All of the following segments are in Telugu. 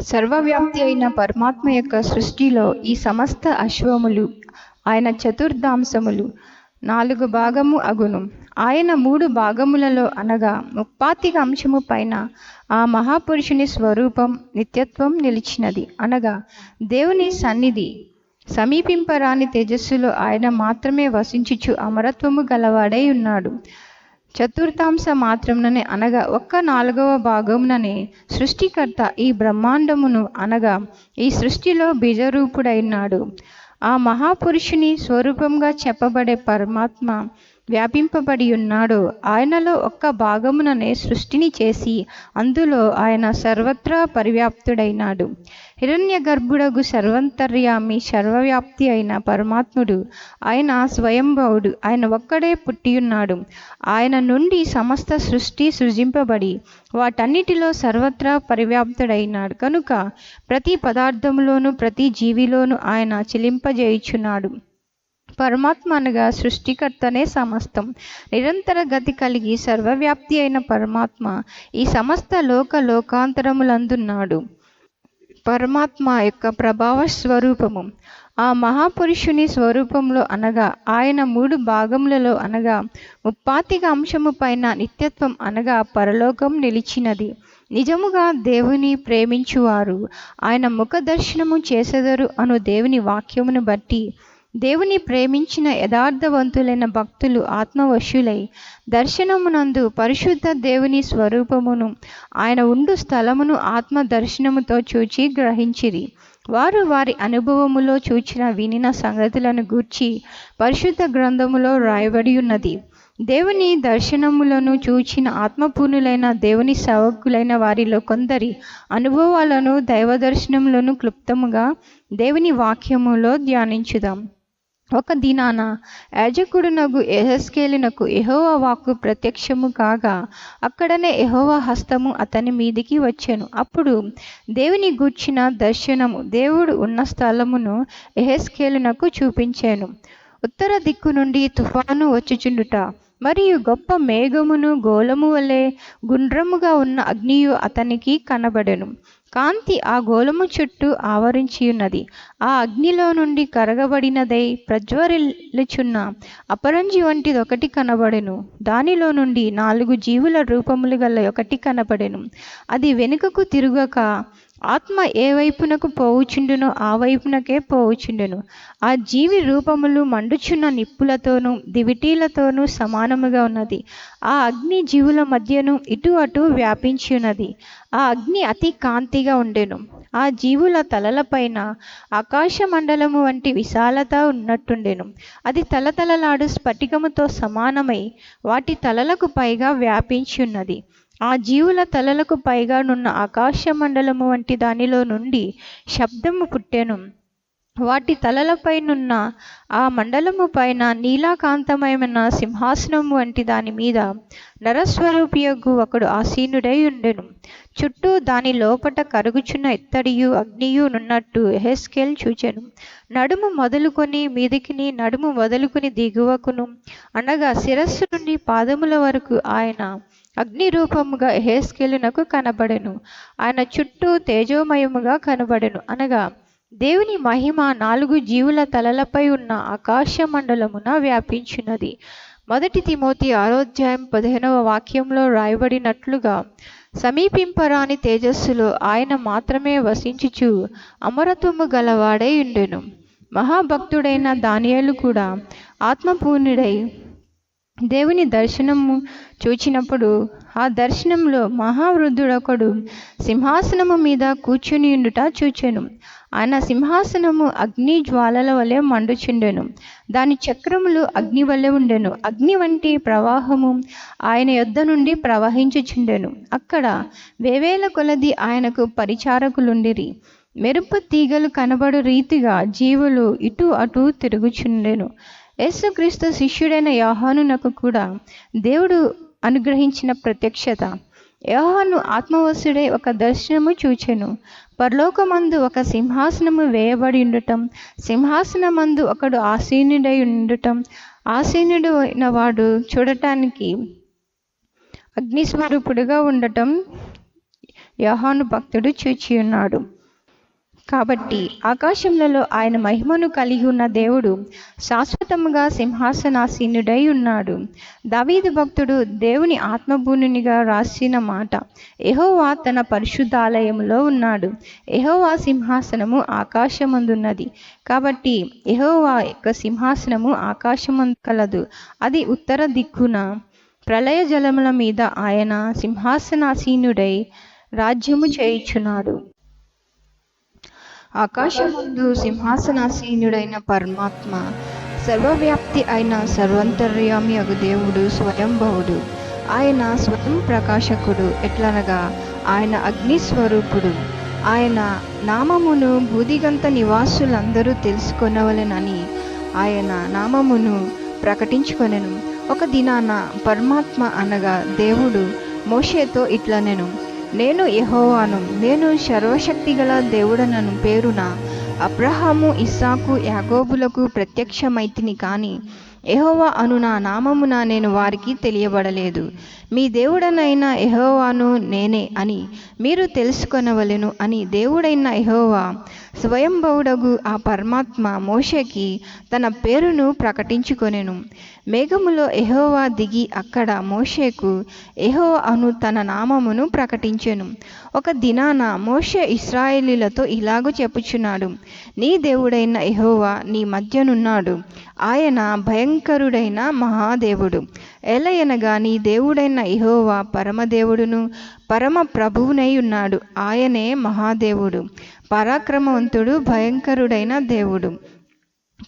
సర్వవ్యాప్తి అయిన పరమాత్మ యొక్క సృష్టిలో ఈ సమస్త అశ్వములు ఆయన చతుర్ధాంశములు నాలుగు భాగము అగును. ఆయన మూడు భాగములలో అనగా ముప్పాతిక అంశము పైన ఆ మహాపురుషుని స్వరూపం నిత్యత్వం నిలిచినది. అనగా దేవుని సన్నిధి సమీపింపరాని తేజస్సులో ఆయన మాత్రమే వసించుచు అమరత్వము గలవాడై ఉన్నాడు. చతుర్థాంశ మాత్రముననే అనగా ఒక్క నాలుగవ భాగముననే సృష్టికర్త ఈ బ్రహ్మాండమును అనగా ఈ సృష్టిలో బీజరూపుడైనాడు. ఆ మహాపురుషుని స్వరూపంగా చెప్పబడే పరమాత్మ వ్యాపింపబడి ఉన్నాడు. ఆయనలో ఒక్క భాగముననే సృష్టిని చేసి అందులో ఆయన సర్వత్రా పరివ్యాప్తుడైనాడు. హిరణ్య గర్భుడగు సర్వంతర్యామి సర్వవ్యాప్తి అయిన పరమాత్ముడు. ఆయన స్వయంభవుడు. ఆయన ఒక్కడే పుట్టియున్నాడు. ఆయన నుండి సమస్త సృష్టి సృజింపబడి వాటన్నిటిలో సర్వత్రా పరివ్యాప్తుడైనాడు. కనుక ప్రతి పదార్థములోను ప్రతి జీవిలోను ఆయన చిలింపజేయుచున్నాడు. పరమాత్మ అనగా సృష్టికర్తనే సమస్తం. నిరంతర గతి కలిగి సర్వవ్యాప్తి అయిన పరమాత్మ ఈ సమస్త లోక లోకాంతరములందున్నాడు. పరమాత్మ యొక్క ప్రభావ స్వరూపము. ఆ మహాపురుషుని స్వరూపంలో అనగా ఆయన మూడు భాగములలో అనగా ముప్పాతిక అంశము పైన నిత్యత్వం అనగా పరలోకం నిలిచినది. నిజముగా దేవుని ప్రేమించువారు. ఆయన ముఖ దర్శనము చేసెదరు అను దేవుని వాక్యమును బట్టి దేవుని ప్రేమించిన యథార్థవంతులైన భక్తులు ఆత్మవశులై దర్శనమునందు పరిశుద్ధ దేవుని స్వరూపమును ఆయన ఉండు స్థలమును ఆత్మ దర్శనముతో చూచి గ్రహించిరి. వారు వారి అనుభవములో చూచిన వినిన సంగతులను గూర్చి పరిశుద్ధ గ్రంథములో రాయబడి ఉన్నది దేవుని దర్శనములను చూచిన ఆత్మపూర్ణులైన దేవుని సేవకులైన వారిలో కొందరి అనుభవాలను దైవ దర్శనములను క్లుప్తముగా దేవుని వాక్యములో ధ్యానించుదాం. ఒక దినాన యాజకుడునగు ఎహెస్కేలినకు ఎహోవ వాక్కు ప్రత్యక్షము కాగా అక్కడనే ఎహోవ హస్తము అతని మీదికి వచ్చాను. అప్పుడు దేవుని గూర్చిన దర్శనము దేవుడు ఉన్న స్థలమును ఎహెస్కేలునకు చూపించాను. ఉత్తర దిక్కు నుండి తుఫాను వచ్చుచుండుట. మరియు గొప్ప మేఘమును గోళము వలె గుండ్రముగా ఉన్న అగ్నియు అతనికి కనబడెను. కాంతి ఆ గోళము చుట్టూ ఆవరించి ఉన్నది ఆ అగ్నిలో నుండి కరగబడినదై ప్రజ్వరిల్లుచున్న అపరంజి వంటిది ఒకటి కనబడెను. దానిలో నుండి నాలుగు జీవుల రూపములు గల ఒకటి కనబడెను. అది వెనుకకు తిరుగక ఆత్మ ఏ వైపునకు పోవుచుండునో ఆ వైపునకే పోవుచుండెను. ఆ జీవి రూపములు మండుచున్న నిప్పులతోనూ దివిటీలతోనూ సమానముగా ఉన్నది. ఆ అగ్ని జీవుల మధ్యను ఇటు అటు వ్యాపించి ఉన్నది ఆ అగ్ని అతి కాంతిగా ఉండెను. ఆ జీవుల తలలపైన ఆకాశ మండలము వంటి విశాలత ఉన్నట్టుండెను. అది తలతలలాడు స్ఫటికముతో సమానమై వాటి తలలకు పైగా వ్యాపించి ఉన్నది ఆ జీవుల తలలకు పైగానున్న ఆకాశ మండలము వంటి దానిలో నుండి శబ్దము పుట్టెను. వాటి తలలపైనున్న ఆ మండలము పైన నీలాకాంతమయమైన సింహాసనము వంటి దాని మీద నరస్వరూపియగు ఒకడు ఆసీనుడై ఉండెను. చుట్టూ దాని లోపట కరుగుచున్న ఇత్తడియు అగ్నియు నున్నట్టు ఎహెస్కేల్ చూచెను. నడుము మొదలుకొని మీదికిని నడుము మొదలుకొని దిగువకును. అనగా శిరస్సు నుండి పాదముల వరకు ఆయన అగ్ని రూపముగా హేస్కెలునకు కనబడెను. ఆయన చుట్టూ తేజోమయముగా కనబడెను. అనగా దేవుని మహిమ నాలుగు జీవుల తలలపై ఉన్న ఆకాశ మండలమున వ్యాపించినది. మొదటి తిమోతి ఆరోధ్యాయం పదిహేనవ వాక్యంలో రాయబడినట్లుగా సమీపింపరాని తేజస్సులో ఆయన మాత్రమే వసించుచు అమరత్వము గలవాడై ఉండెను. మహాభక్తుడైన దానియాలు కూడా ఆత్మపూర్ణుడై దేవుని దర్శనము చూచినప్పుడు ఆ దర్శనంలో మహావృద్ధుడొకడు సింహాసనము మీద కూర్చుని ఉండుట చూచెను. ఆయన సింహాసనము అగ్ని జ్వాలల వలె మండుచుండెను. దాని చక్రములు అగ్ని వలె ఉండెను. అగ్ని వంటి ప్రవాహము ఆయన యొద్ద నుండి ప్రవహించుచుండెను. అక్కడ వేవేల కొలది ఆయనకు పరిచారకులుండిరి. మెరుపు తీగలు కనబడు రీతిగా జీవులు ఇటు అటు తిరుగుచుండెను. యేసుక్రీస్తు శిష్యుడైన యోహానునకు కూడా దేవుడు అనుగ్రహించిన ప్రత్యక్షత. యోహాను ఆత్మవశుడై ఒక దర్శనము చూచెను. పరలోకమందు ఒక సింహాసనము వేయబడి ఉండటం సింహాసనమందు ఒకడు ఆసీనుడై ఉండటం ఆసీనుడు అయిన వాడు చూడటానికి అగ్నిస్వరూపుడుగా ఉండటం యోహాను భక్తుడు చూచియున్నాడు. కాబట్టి ఆకాశములలో ఆయన మహిమను కలిగి ఉన్న దేవుడు శాశ్వతముగా సింహాసనాసీనుడై ఉన్నాడు. దావీదు భక్తుడు దేవుని ఆత్మభూనునిగా రాసిన మాట ఎహోవా తన పరిశుద్ధాలయములో ఉన్నాడు. ఎహోవా సింహాసనము ఆకాశమందున్నది. కాబట్టి ఎహోవా యొక్క సింహాసనము ఆకాశమందు కలదు. అది ఉత్తర దిక్కున ప్రళయ జలముల మీద ఆయన సింహాసనాసీనుడై రాజ్యము చేయుచున్నాడు. ఆకాశమందు సింహాసనాసీనుడైన పరమాత్మ సర్వవ్యాప్తి అయిన సర్వంతర్యామి ఒక దేవుడు స్వయంభవుడు. ఆయన స్వయం ప్రకాశకుడు ఎట్లనగా ఆయన అగ్ని స్వరూపుడు. ఆయన నామమును బూదిగంత నివాసులందరూ తెలుసుకొనవలెనని ఆయన నామమును ప్రకటించుకొనెను. ఒక దినాన పరమాత్మ అనగా దేవుడు మోషేతో ఇట్లనెను. నేను యహోవాను నేను సర్వశక్తిగల దేవుడనను పేరున. అబ్రహాము ఇస్సాకు యాగోబులకు ప్రత్యక్షమైతిని కానీ ఎహోవా అను నా నామమున నేను వారికి తెలియబడలేదు. మీ దేవుడనైన ఎహోవాను నేనే అని మీరు తెలుసుకొనవలెను అని దేవుడైన ఎహోవా స్వయంభవుడగు ఆ పరమాత్మ మోషకి తన పేరును ప్రకటించుకొనెను. మేఘములో ఎహోవా దిగి అక్కడ మోషేకు ఎహో అను తన నామమును ప్రకటించెను. ఒక దినాన మోషే ఇస్రాయేలీలతో ఇలాగూ చెప్పుచున్నాడు. నీ దేవుడైన ఎహోవా నీ మధ్యనున్నాడు. ఆయన భయంకరుడైన మహాదేవుడు. ఎలయనగా నీ దేవుడైన ఎహోవా పరమదేవుడును పరమ ప్రభువునై ఉన్నాడు. ఆయనే మహాదేవుడు. పరాక్రమవంతుడు భయంకరుడైన దేవుడు.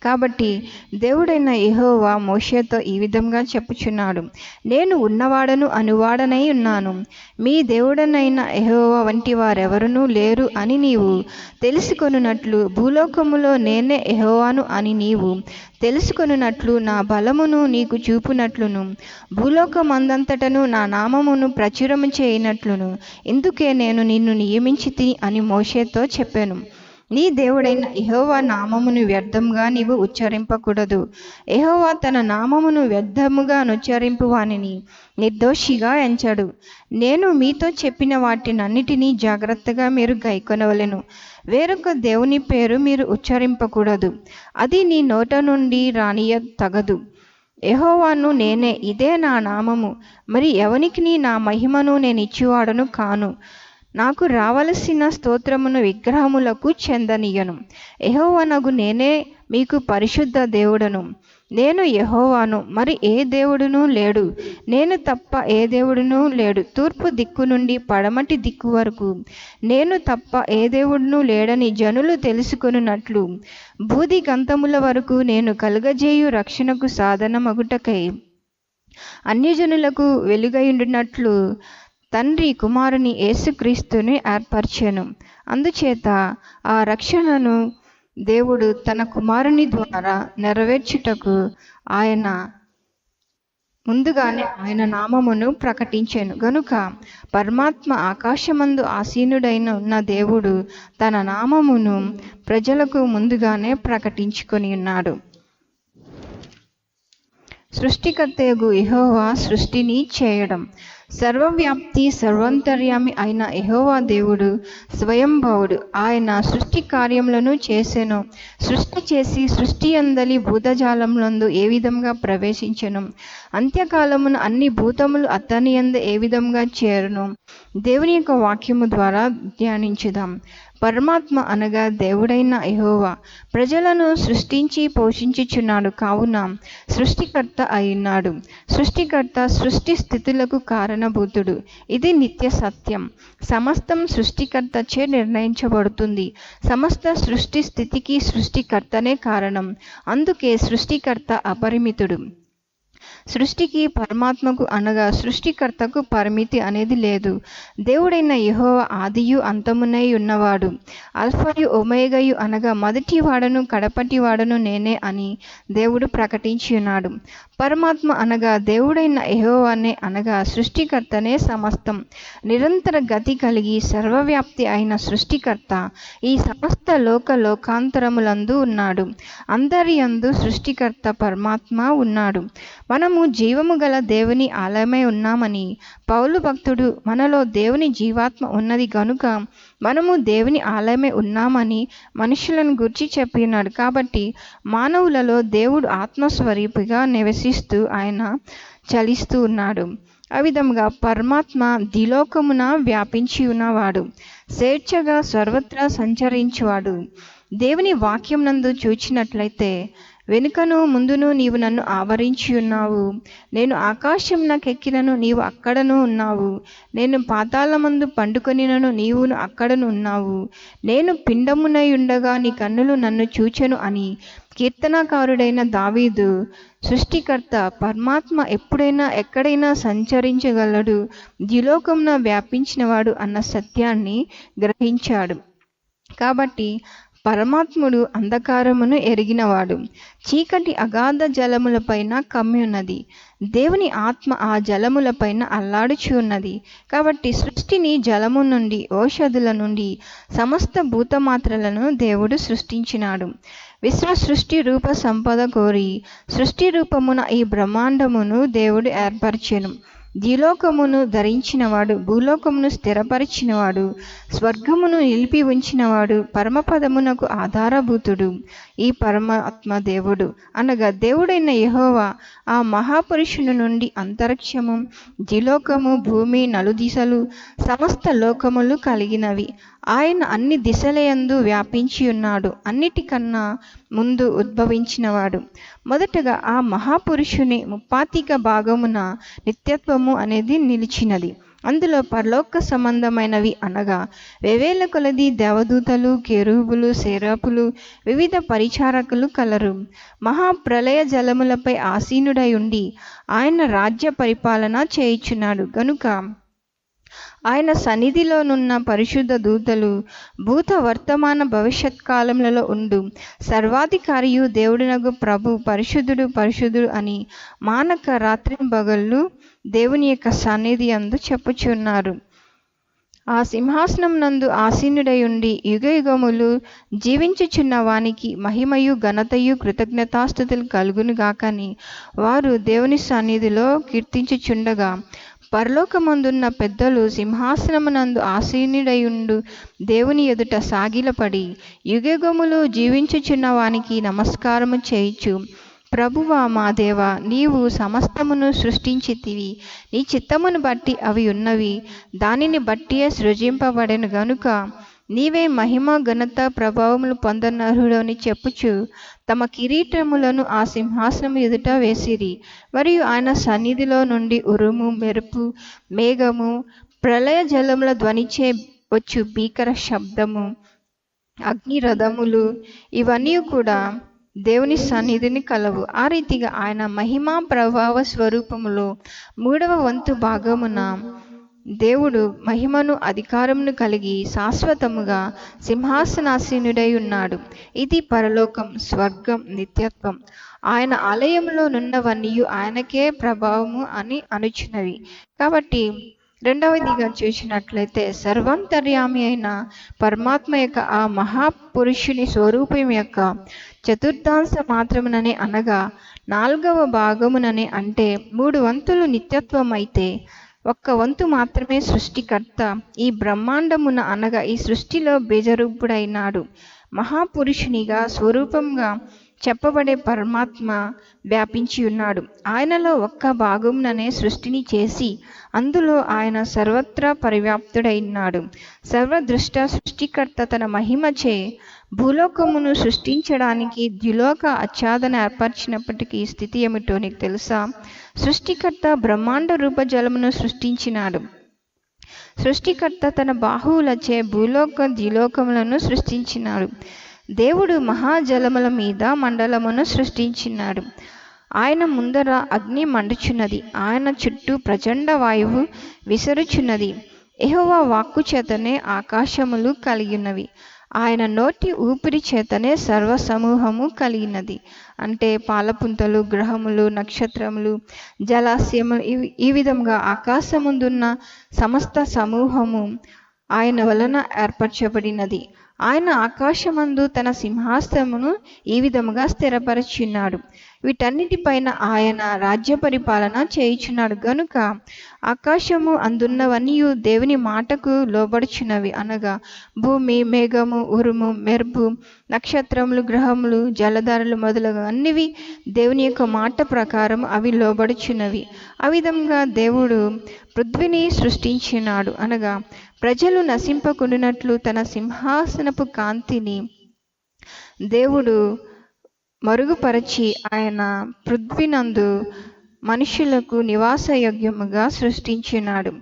కాబట్టి దేవుడైన యహోవా మోషేతో ఈ విధంగా చెప్పుచున్నాడు. నేను ఉన్నవాడను అనువాడనై ఉన్నాను. మీ దేవుడనైన యహోవా వంటి వారెవరునూ లేరు అని నీవు తెలుసుకొనున్నట్లు భూలోకములో నేనే యహోవాను అని నీవు తెలుసుకొనున్నట్లు నా బలమును నీకు చూపునట్లును. భూలోకమందంతటను నా నామమును ప్రచురము చేయనట్లును. ఇందుకే నేను నిన్ను నియమించి అని మోషేతో చెప్పాను. నీ దేవుడైన ఎహోవా నామమును వ్యర్థంగా నీవు ఉచ్చరింపకూడదు. ఎహోవా తన నామమును వ్యర్థముగా నుచ్చరింపు వానిని నిర్దోషిగా ఎంచడు. నేను మీతో చెప్పిన వాటినన్నిటినీ జాగ్రత్తగా మీరు గైకొనవలెను. వేరొక దేవుని పేరు మీరు ఉచ్చరింపకూడదు. అది నీ నోట నుండి రానియ తగదు ఎహోవాను నేనే ఇదే నా నామము. మరి ఎవనికి నా మహిమను నేను ఇచ్చివాడను కాను. నాకు రావలసిన స్తోత్రమును విగ్రహములకు చెందనీయను. యహోవనగు నేనే మీకు పరిశుద్ధ దేవుడను. నేను యహోవాను మరి ఏ దేవుడును లేడు. నేను తప్ప ఏ దేవుడును లేడు. తూర్పు దిక్కు నుండి పడమటి దిక్కు వరకు నేను తప్ప ఏ దేవుడును లేడని జనులు తెలుసుకొనున్నట్లు. బూది గంతముల వరకు నేను కలుగజేయు రక్షణకు సాధనమగుటకై అన్యజనులకు వెలుగయుండినట్లు. తండ్రి కుమారుని యేసుక్రీస్తుని ఏర్పరచెను. అందుచేత ఆ రక్షణను దేవుడు తన కుమారుని ద్వారా నెరవేర్చుటకు ఆయన ముందుగానే ఆయన నామమును ప్రకటించాను. గనుక పరమాత్మ ఆకాశమందు ఆసీనుడైన ఉన్న దేవుడు తన నామమును ప్రజలకు ముందుగానే ప్రకటించుకొని ఉన్నాడు. సృష్టికర్తయగు ఇహోవా సృష్టిని చేయడం. సర్వవ్యాప్తి సర్వంతర్యామి అయిన ఎహోవా దేవుడు స్వయంభవుడు. ఆయన సృష్టి కార్యములను చేసెను. సృష్టి చేసి సృష్టి అందలి భూతజాలములందు ఏ విధంగా ప్రవేశించెను? అంత్యకాలమున అన్ని భూతములు అతని యందు ఏ విధంగా చేరును? దేవుని యొక్క వాక్యము ద్వారా ధ్యానించుదాం. పరమాత్మ అనగా దేవుడైన ఎహోవా ప్రజలను సృష్టించి పోషించుచున్నాడు. కావున సృష్టికర్త అయినాడు. సృష్టికర్త సృష్టి స్థితులకు కారణం. కారణభూతుడు ఇది నిత్య సత్యం. సమస్తం సృష్టికర్తచే నిర్ణయించబడుతుంది. సమస్త సృష్టి స్థితికి సృష్టికర్తనే కారణం. అందుకే సృష్టికర్త అపరిమితుడు. సృష్టికి పరమాత్మకు అనగా సృష్టికర్తకు పరిమితి అనేది లేదు. దేవుడైన యహో ఆదియు అంతమునై ఉన్నవాడు. అల్ఫయు ఒమేగయు అనగా మొదటి వాడను కడపటి వాడను నేనే అని దేవుడు ప్రకటించి ఉన్నాడు పరమాత్మ అనగా దేవుడైన యెహోవానే అనగా సృష్టికర్తనే సమస్తం. నిరంతర గతి కలిగి సర్వవ్యాప్తి అయిన సృష్టికర్త ఈ సమస్త లోక లోకాంతరములందు ఉన్నాడు. అందరి యందు సృష్టికర్త పరమాత్మ ఉన్నాడు. మనము జీవము గల దేవుని ఆలయమై ఉన్నామని పౌలు భక్తుడు మనలో దేవుని జీవాత్మ ఉన్నది గనుక మనము దేవుని ఆలయమే ఉన్నామని మనుషులను గుర్చి చెప్పినాడు కాబట్టి మానవులలో దేవుడు ఆత్మస్వరూపిగా నివసిస్తూ ఆయన చలిస్తూ ఉన్నాడు. ఆ విధంగా పరమాత్మ దిలోకమున వ్యాపించి ఉన్నవాడు. స్వేచ్ఛగా సర్వత్రా సంచరించువాడు. దేవుని వాక్యం నందు చూచినట్లయితే వెనుకను ముందును నీవు నన్ను ఆవరించి ఉన్నావు. నేను ఆకాశం నాకెక్కినను నీవు అక్కడను ఉన్నావు. నేను పాతాళమందు పండుకొనినను నీవును అక్కడను ఉన్నావు. నేను పిండమునై ఉండగా నీ కన్నులు నన్ను చూచెను అని కీర్తనాకారుడైన దావీదు. సృష్టికర్త పరమాత్మ ఎప్పుడైనా ఎక్కడైనా సంచరించగలడు. ద్విలోకంన వ్యాపించినవాడు అన్న సత్యాన్ని గ్రహించాడు. కాబట్టి పరమాత్ముడు అంధకారమును ఎరిగినవాడు. చీకటి అగాధ జలములపైన కమ్మి ఉన్నది దేవుని ఆత్మ ఆ జలములపైన అల్లాడుచు ఉన్నది. కాబట్టి సృష్టిని జలము నుండి ఔషధుల నుండి సమస్త భూతమాత్రలను దేవుడు సృష్టించినాడు. విశ్వ సృష్టి రూప సంపద కోరి సృష్టి రూపమున ఈ బ్రహ్మాండమును దేవుడు ఏర్పరిచెను. ద్యులోకమును ధరించినవాడు భూలోకమును స్థిరపరిచినవాడు స్వర్గమును నిలిపి ఉంచినవాడు పరమపదమునకు ఆధారభూతుడు ఈ పరమాత్మ దేవుడు. అనగా దేవుడైన యహోవా ఆ మహాపురుషుని నుండి అంతరిక్షము ద్యులోకము భూమి నలుదిశలు సమస్త లోకములు కలిగినవి. ఆయన అన్ని దిశలయందు వ్యాపించి ఉన్నాడు. అన్నిటికన్నా ముందు ఉద్భవించినవాడు. మొదటగా ఆ మహాపురుషుని ముప్పాతిక భాగమున నిత్యత్వము అనేది నిలిచినది. అందులో పరలోక సంబంధమైనవి అనగా వేవేల కొలది దేవదూతలు కెరూబులు శరాపులు వివిధ పరిచారకులు కలరు. మహాప్రలయ జలములపై ఆసీనుడై ఉండి ఆయన రాజ్య పరిపాలన చేయుచున్నాడు. గనుక ఆయన సన్నిధిలోనున్న పరిశుద్ధ దూతలు భూత వర్తమాన భవిష్యత్ కాలములలో ఉండు. సర్వాధికారియు దేవుడినగు ప్రభు పరిశుద్ధుడు పరిశుద్ధుడు అని మానక రాత్రి బగళ్ళు దేవుని యొక్క సన్నిధి అందు చెప్పుచున్నారు. ఆ సింహాసనం నందు ఆసీనుడై ఉండి యుగయుగములు జీవించుచున్న వానికి మహిమయు ఘనతయు కృతజ్ఞతాస్థుతులు కలుగునుగాకని వారు దేవుని సన్నిధిలో కీర్తించుచుండగా పరలోకమందున్న పెద్దలు సింహాసనమునందు ఆసీనుడయుండు దేవుని ఎదుట సాగిలపడి యుగయుగములు జీవించుచున్న వానికి నమస్కారము చేయుచు ప్రభువా మా దేవ నీవు సమస్తమును సృష్టించితివి నీ చిత్తమును బట్టి అవి ఉన్నవి దానిని బట్టియే సృజింపబడెను గనుక నీవే మహిమ ఘనత ప్రభావములు పొందనర్హుడని చెప్పుచు తమ కిరీటములను ఆ సింహాసనం ఎదుట వేసిరి. మరియు ఆయన సన్నిధిలో నుండి ఉరుము మెరుపు మేఘము ప్రళయ జలముల ధ్వనిచే వచ్చు భీకర శబ్దము అగ్ని రథములు ఇవన్నీ కూడా దేవుని సన్నిధిని కలవు. ఆ రీతిగా ఆయన మహిమా ప్రభావ స్వరూపములో మూడవ వంతు భాగమున దేవుడు మహిమను అధికారమును కలిగి శాశ్వతముగా సింహాసనాసీనుడై ఉన్నాడు. ఇది పరలోకం స్వర్గం నిత్యత్వం. ఆయన ఆలయంలో నున్నవన్నీ ఆయనకే ప్రభావము అని అనుచున్నవి కాబట్టి రెండవదిగా చూసినట్లయితే సర్వాంతర్యామి అయిన పరమాత్మ యొక్క ఆ మహాపురుషుని స్వరూపం యొక్క చతుర్థాంశ మాత్రమునని అనగా నాలుగవ భాగమునని అంటే మూడు వంతులు నిత్యత్వం అయితే ఒక్క వంతు మాత్రమే సృష్టికర్త. ఈ బ్రహ్మాండమున అనగా ఈ సృష్టిలో బీజరూపుడైనాడు. మహాపురుషునిగా స్వరూపంగా చెప్పబడే పరమాత్మ వ్యాపించి ఉన్నాడు. ఆయనలో ఒక్క భాగంననే సృష్టిని చేసి అందులో ఆయన సర్వత్రా పరివ్యాప్తుడైనాడు సర్వదృష్ట సృష్టికర్త తన మహిమచే భూలోకమును సృష్టించడానికి ద్విలోక ఆచ్ఛాదన ఏర్పరిచినప్పటికీ స్థితి ఏమిటో నీకు తెలుసా? సృష్టికర్త బ్రహ్మాండ రూప జలమును సృష్టించినాడు. సృష్టికర్త తన బాహువులచే భూలోక ద్విలోకములను సృష్టించినాడు. దేవుడు మహాజలముల మీద మండలమును సృష్టించినాడు. ఆయన ముందర అగ్ని మండుచున్నది. ఆయన చుట్టూ ప్రచండ వాయువు విసరుచున్నది. ఎహోవా వాక్కు చేతనే ఆకాశములు కలిగినవి. ఆయన నోటి ఊపిరి చేతనే సర్వ సమూహము కలిగినది. అంటే పాలపుంతలు గ్రహములు నక్షత్రములు జలాశయములు ఇవి ఈ విధంగా ఆకాశముందున్న సమస్త సమూహము ఆయన వలన ఏర్పరచబడినది. ఆయన ఆకాశమందు తన సింహాసనమును ఈ విధముగా స్థిరపరచున్నాడు వీటన్నిటిపైన ఆయన రాజ్య పరిపాలన చేయుచున్నాడు. గనుక ఆకాశము అందున్నవన్నీ దేవుని మాటకు లోబడుచున్నవి అనగా భూమి మేఘము ఉరుము మెరుపు నక్షత్రములు గ్రహములు జలధారలు మొదలగు అన్నివి దేవుని యొక్క మాట ప్రకారం అవి లోబడుచున్నవి. ఆ విధంగా దేవుడు పృథ్వీని సృష్టించినాడు అనగా ప్రజలు నశింపకుండినట్లు తన సింహాసనపు కాంతిని దేవుడు మరుగుపరచి ఆయన పృథ్వీనందు మనుషులకు నివాసయోగ్యముగా సృష్టించినాడు.